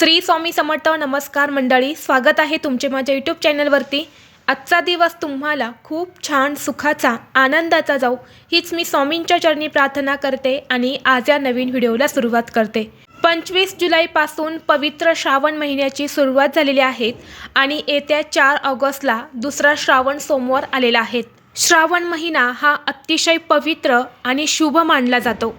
श्री स्वामी समर्थ नमस्कार मंडळी स्वागत आहे तुमचे माझ्या यूट्यूब चॅनलवरती. आजचा दिवस तुम्हाला खूप छान सुखाचा आनंदाचा जाऊ हीच मी स्वामींच्या चरणी प्रार्थना करते आणि आज या नवीन व्हिडिओला सुरुवात करते. पंचवीस जुलैपासून पवित्र श्रावण महिन्याची सुरुवात झालेली आहे आणि येत्या चार ऑगस्टला दुसरा श्रावण सोमवार आलेला आहे. श्रावण महिना हा अतिशय पवित्र आणि शुभ मानला जातो.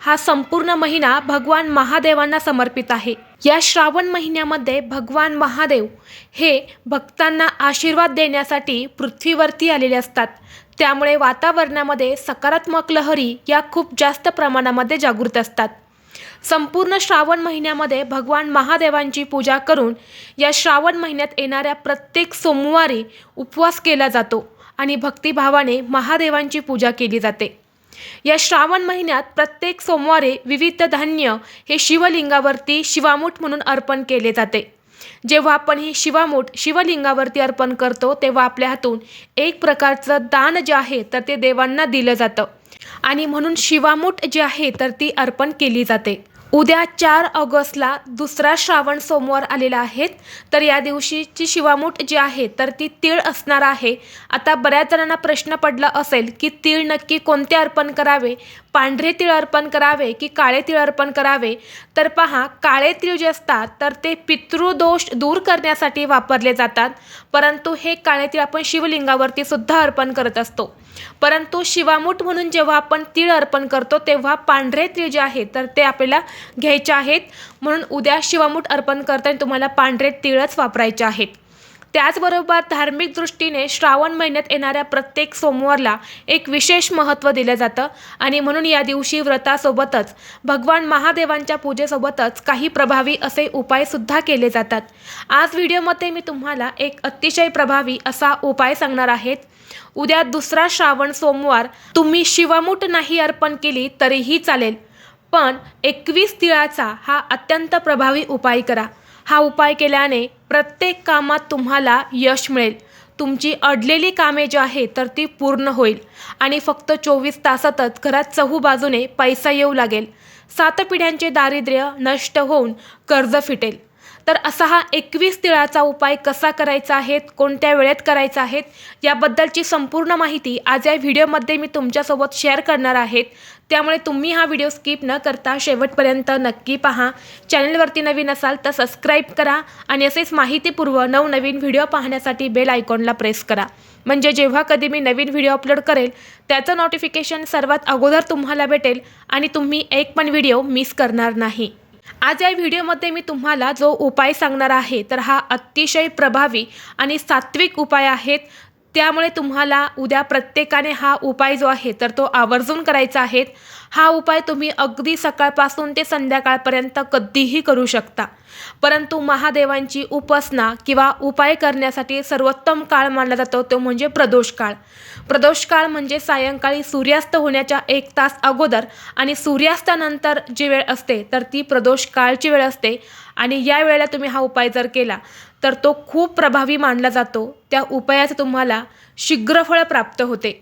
हा संपूर्ण महिना भगवान महादेवांना समर्पित आहे. या श्रावण महिन्यामध्ये भगवान महादेव हे भक्तांना आशीर्वाद देण्यासाठी पृथ्वीवरती आलेले असतात. त्यामुळे वातावरणामध्ये सकारात्मक लहरी या खूप जास्त प्रमाणामध्ये जागृत असतात. संपूर्ण श्रावण महिन्यामध्ये भगवान महादेवांची पूजा करून या श्रावण महिन्यात येणाऱ्या प्रत्येक सोमवारी उपवास केला जातो आणि भक्तिभावाने महादेवांची पूजा केली जाते. या श्रावण महिन्यात प्रत्येक सोमवारी विविध धान्य हे शिवलिंगावरती शिवामूठ म्हणून अर्पण केले जाते. जेव्हा आपण ही शिवामूठ शिवलिंगावरती अर्पण करतो तेव्हा आपल्या हातून एक प्रकारचं दान जे आहे तर ते देवांना दिलं जातं. आणि म्हणून शिवामूठ जी आहे तर ती अर्पण केली जाते. उद्या चार ऑगस्टला दुसरा श्रावण सोमवार आलेला आहे. तर या दिवशीची शिवामूठ जी आहे तर ती तीळ असणार आहे. आता बऱ्याच जणांना प्रश्न पडला असेल की तीळ नक्की कोणते अर्पण करावे? पांढरे तीळ अर्पण करावे की काळे तीळ अर्पण करावे? तर पहा काळे तीळ जे असतात तर ते पितृदोष दूर करण्यासाठी वापरले जातात. परंतु हे काळे तीळ आपण शिवलिंगावरती सुद्धा अर्पण करत असतो. परंतु शिवामूठ म्हणून जेव्हा आपण तीळ अर्पण करतो तेव्हा पांढरे तीळ जे आहे तर ते आपल्याला घ्यायचे आहेत. म्हणून उद्या शिवामूठ अर्पण करताना तुम्हाला पांढरे तिळच वापरायचे आहेत. त्याचबरोबर धार्मिक दृष्टीने श्रावण महिन्यात येणाऱ्या प्रत्येक सोमवारला एक विशेष महत्त्व दिलं जातं. आणि म्हणून या दिवशी व्रतासोबतच भगवान महादेवांच्या पूजेसोबतच काही प्रभावी असे उपायसुद्धा केले जातात. आज व्हिडिओमध्ये मी तुम्हाला एक अतिशय प्रभावी असा उपाय सांगणार आहेत उद्या दुसरा श्रावण सोमवार. तुम्ही शिवामूठ नाही अर्पण केली तरीही चालेल. पण एकवीस तिळाचा हा अत्यंत प्रभावी उपाय करा. हा उपाय केल्याने प्रत्येक कामात तुम्हाला यश मिळेल. तुमची अडलेली कामे जी आहे तर ती पूर्ण होईल. आणि फक्त चोवीस तासातच घरात चहू बाजूने पैसा येऊ लागेल. सात पिढ्यांचे दारिद्र्य नष्ट होऊन कर्ज फिटेल. तर असा हा एकवीस तिळाचा उपाय कसा करायचा आहे कोणत्या वेळेत करायचा आहे याबद्दलची संपूर्ण माहिती आज या व्हिडिओमध्ये मी तुमच्यासोबत शेअर करणार आहेत त्यामुळे तुम्ही हा व्हिडिओ स्किप न करता शेवटपर्यंत नक्की पहा. चॅनलवरती नवीन असाल तर सबस्क्राईब करा आणि असेच माहितीपूर्व नवनवीन व्हिडिओ पाहण्यासाठी बेल आयकॉनला प्रेस करा. म्हणजे जेव्हा कधी मी नवीन व्हिडिओ अपलोड करेल त्याचं नोटिफिकेशन सर्वात अगोदर तुम्हाला भेटेल आणि तुम्ही एक पण व्हिडिओ मिस करणार नाही. आज या व्हिडिओमध्ये मी तुम्हाला जो उपाय सांगणार आहे तर हा अतिशय प्रभावी आणि सात्विक उपाय आहेत. त्यामुळे तुम्हाला उद्या प्रत्येकाने हा उपाय जो आहे तर तो आवर्जून करायचा आहे. हा उपाय तुम्ही अगदी सकाळपासून ते संध्याकाळपर्यंत कधीही करू शकता. परंतु महादेवांची उपासना किंवा उपाय करण्यासाठी सर्वोत्तम काळ मानला जातो तो म्हणजे प्रदोष काळ. प्रदोष काळ म्हणजे सायंकाळी सूर्यास्त होण्याच्या एक तास अगोदर आणि सूर्यास्तानंतर जी वेळ असते तर ती प्रदोष काळची वेळ असते. आणि या वेळेला तुम्ही हा उपाय जर केला तर तो खूप प्रभावी मानला जातो. त्या उपायाचं तुम्हाला शीघ्र फळ प्राप्त होते.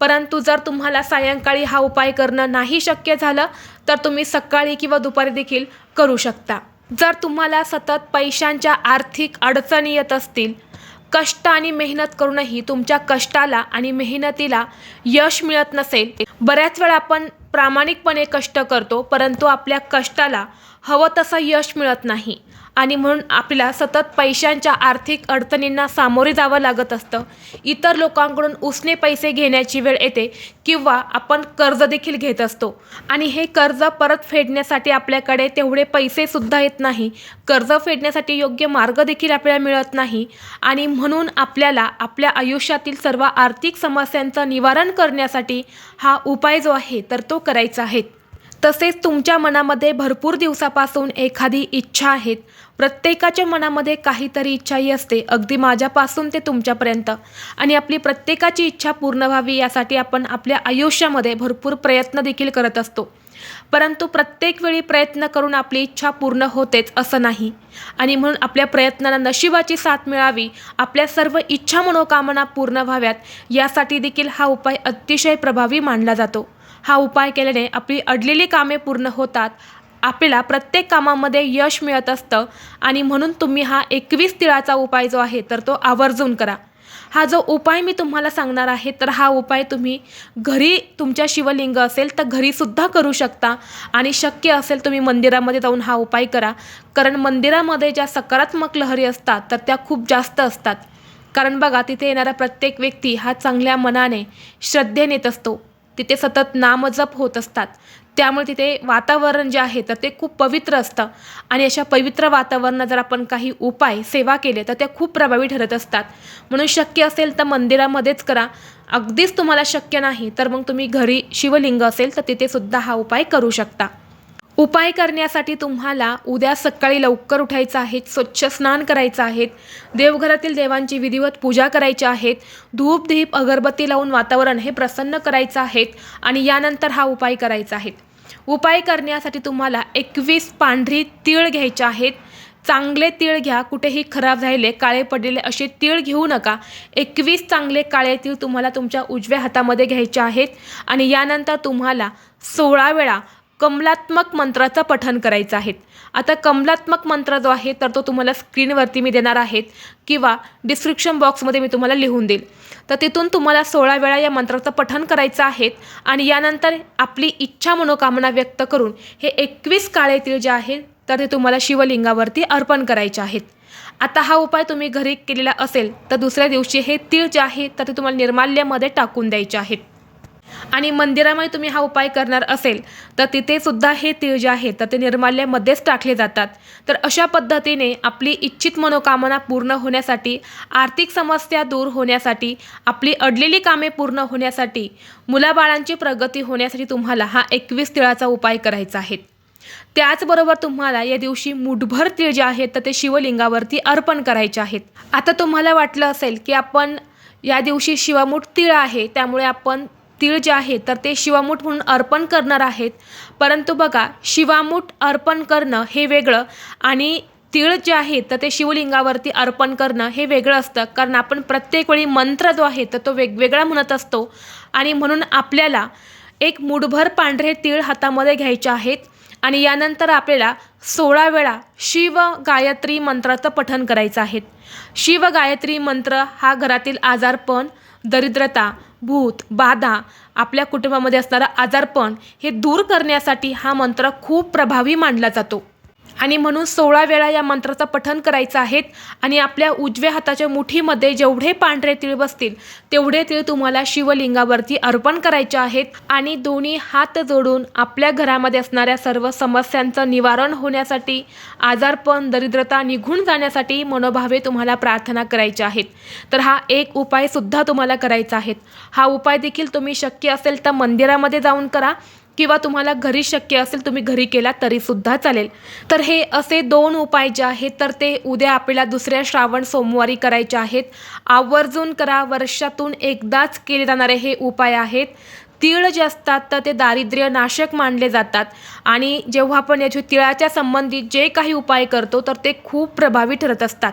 परंतु जर तुम्हाला सायंकाळी हा उपाय करणं नाही शक्य झालं तर तुम्ही सकाळी किंवा दुपारी देखील करू शकता. जर तुम्हाला सतत पैशांच्या आर्थिक अडचणी येत असतील कष्ट आणि मेहनत करूनही तुमच्या कष्टाला आणि मेहनतीला यश मिळत नसेल. बऱ्याच वेळा आपण प्रामाणिकपणे कष्ट करतो परंतु आपल्या कष्टाला हवं तसं यश मिळत नाही. आणि म्हणून आपल्याला सतत पैशांच्या आर्थिक अडचणींना सामोरे जावं लागत असतं. इतर लोकांकडून उसने पैसे घेण्याची वेळ येते किंवा आपण कर्ज देखील घेत असतो. आणि हे कर्ज परत फेडण्यासाठी आपल्याकडे तेवढे पैसेसुद्धा येत नाही. कर्ज फेडण्यासाठी योग्य मार्ग देखील आपल्याला मिळत नाही. आणि म्हणून आपल्याला आपल्या आयुष्यातील सर्व आर्थिक समस्यांचं निवारण करण्यासाठी हा उपाय जो आहे तर तो करायचा आहे. तसेच तुमच्या मनामध्ये भरपूर दिवसापासून एखादी इच्छा आहेत प्रत्येकाच्या मनामध्ये काहीतरी इच्छाही असते. अगदी माझ्यापासून ते तुमच्यापर्यंत. आणि आपली प्रत्येकाची इच्छा पूर्ण व्हावी यासाठी आपण आपल्या आयुष्यामध्ये भरपूर प्रयत्न देखील करत असतो. परंतु प्रत्येक वेळी प्रयत्न करून आपली इच्छा पूर्ण होतेच असं नाही. आणि म्हणून आपल्या प्रयत्नांना नशिबाची साथ मिळावी आपल्या सर्व इच्छा मनोकामना पूर्ण व्हाव्यात यासाठी देखील हा उपाय अतिशय प्रभावी मानला जातो. हा उपाय केल्याने आपली अडलेली कामे पूर्ण होतात आपल्याला प्रत्येक कामामध्ये यश मिळत असतं आणि म्हणून तुम्ही हा एकवीस तिळाचा उपाय जो आहे तर तो आवर्जून करा. हा जो उपाय मी तुम्हाला सांगणार आहे तर हा उपाय तुम्ही घरी तुमच्या शिवलिंग असेल तर घरीसुद्धा करू शकता आणि शक्य असेल तुम्ही मंदिरामध्ये जाऊन हा उपाय करा. कारण मंदिरामध्ये ज्या सकारात्मक लहरी असतात तर त्या खूप जास्त असतात. कारण बघा तिथे येणारा प्रत्येक व्यक्ती हा चांगल्या मनाने श्रद्धेने येत असतो. तिथे सतत नामजप होत असतात. त्यामुळे तिथे वातावरण जे आहे तर ते खूप पवित्र असतं. आणि अशा पवित्र वातावरणात जर आपण काही उपाय सेवा केले तर त्या खूप प्रभावी ठरत असतात. म्हणून शक्य असेल तर मंदिरामध्येच करा. अगदीच तुम्हाला शक्य नाही तर मग तुम्ही घरी शिवलिंग असेल तर तिथेसुद्धा हा उपाय करू शकता. उपाय करण्यासाठी तुम्हाला उद्या सकाळी लवकर उठायचं आहे स्वच्छ स्नान करायचं आहे देवघरातील देवांची विधिवत पूजा करायची आहेत धूप दीप अगरबत्ती लावून वातावरण हे प्रसन्न करायचं आहे आणि यानंतर हा उपाय करायचा आहे. उपाय करण्यासाठी तुम्हाला एकवीस पांढरी तीळ घ्यायचे आहेत. चांगले तीळ घ्या कुठेही खराब झालेले काळे पडलेले असे तीळ घेऊ नका. एकवीस चांगले काळे तीळ तुम्हाला तुमच्या उजव्या हातामध्ये घ्यायचे आहेत आणि यानंतर तुम्हाला सोळा वेळा कमलात्मक मंत्राचं पठण करायचं आहे. आता कमलात्मक मंत्र जो आहे तर तो तुम्हाला स्क्रीनवरती मी देणार आहेत किंवा डिस्क्रिप्शन बॉक्समध्ये मी तुम्हाला लिहून देईल. तर तिथून तुम्हाला सोळा वेळा या मंत्राचं पठण करायचं आहे आणि यानंतर आपली इच्छा मनोकामना व्यक्त करून हे एकवीस काळे तीळ जे आहेत तर ते तुम्हाला शिवलिंगावरती अर्पण करायचे आहेत. आता हा उपाय तुम्ही घरी केलेला असेल तर दुसऱ्या दिवशी हे तीळ जे आहे तर ते तुम्हाला निर्माल्यामध्ये टाकून द्यायचे आहेत. आणि मंदिरामध्ये तुम्ही हा उपाय करणार असेल तर तिथे सुद्धा हे तीळ जे आहे तर ते निर्माल्यामध्येच टाकले जातात. तर अशा पद्धतीने आपली इच्छित मनोकामना पूर्ण होण्यासाठी आर्थिक समस्या दूर होण्यासाठी आपली अडलेली कामे पूर्ण होण्यासाठी मुलाबाळांची प्रगती होण्यासाठी तुम्हाला हा एकवीस तिळाचा उपाय करायचा आहे. त्याचबरोबर तुम्हाला या दिवशी मुठभर तीळ जे आहेत तर ते शिवलिंगावरती अर्पण करायचे आहेत. आता तुम्हाला वाटलं असेल की आपण या दिवशी शिवामूठ तीळ आहे त्यामुळे आपण तीळ जे आहे तर ते शिवामूठ म्हणून अर्पण करणार आहेत. परंतु बघा शिवामूठ अर्पण करणं हे वेगळं आणि तीळ जे आहे तर ते शिवलिंगावरती अर्पण करणं हे वेगळं असतं. कारण आपण प्रत्येक वेळी मंत्र जो आहे तर तो वेगवेगळा म्हणत असतो. आणि म्हणून आपल्याला एक मुठभर पांढरे तीळ हातामध्ये घ्यायचे आहेत आणि यानंतर आपल्याला सोळा वेळा शिव गायत्री मंत्राचं पठण करायचं आहे. शिव गायत्री मंत्र हा घरातील आजारपण दरिद्रता भूत बाधा आपल्या कुटुंबामध्ये असणारं आजारपण हे दूर करण्यासाठी हा मंत्र खूप प्रभावी मानला जातो. आणि म्हणून सोळा वेळा या मंत्राचं पठण करायचं आहे आणि आपल्या उजव्या हाताच्या मुठीमध्ये जेवढे पांढरे तीळ बसतील तेवढे तीळ तुम्हाला शिवलिंगावरती अर्पण करायचे आहेत. आणि दोन्ही हात जोडून आपल्या घरामध्ये असणाऱ्या सर्व समस्यांचं निवारण होण्यासाठी आजारपण दरिद्रता निघून जाण्यासाठी मनोभावे तुम्हाला प्रार्थना करायच्या आहेत. तर हा एक उपायसुद्धा तुम्हाला करायचा आहे. हा उपाय देखील तुम्ही शक्य असेल तर मंदिरामध्ये जाऊन करा. किंवा तुम्हाला घरी शक्य असेल तुम्ही घरी केला तरीसुद्धा चालेल. तर हे असे दोन उपाय जे आहेत तर ते उद्या आपल्याला दुसऱ्या श्रावण सोमवारी करायचे आहेत. आवर्जून करा वर्षातून एकदाच केले जाणारे हे उपाय आहेत. तीळ जे असतात तर ते दारिद्र्य नाशक मानले जातात. आणि जेव्हा आपण याच्या तिळाच्या संबंधित जे काही उपाय करतो तर ते खूप प्रभावी ठरत असतात.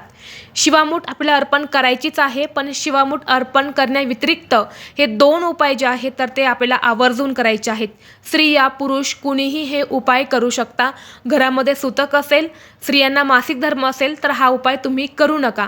शिवामूठ आपल्याला अर्पण करायचीच आहे पण शिवामूठ अर्पण करण्याव्यतिरिक्त हे दोन उपाय जे आहेत तर ते आपल्याला आवर्जून करायचे आहेत. स्त्रिया पुरुष कुणीही हे उपाय करू शकता. घरामध्ये सुतक असेल स्त्रियांना मासिक धर्म असेल तर हा उपाय तुम्ही करू नका.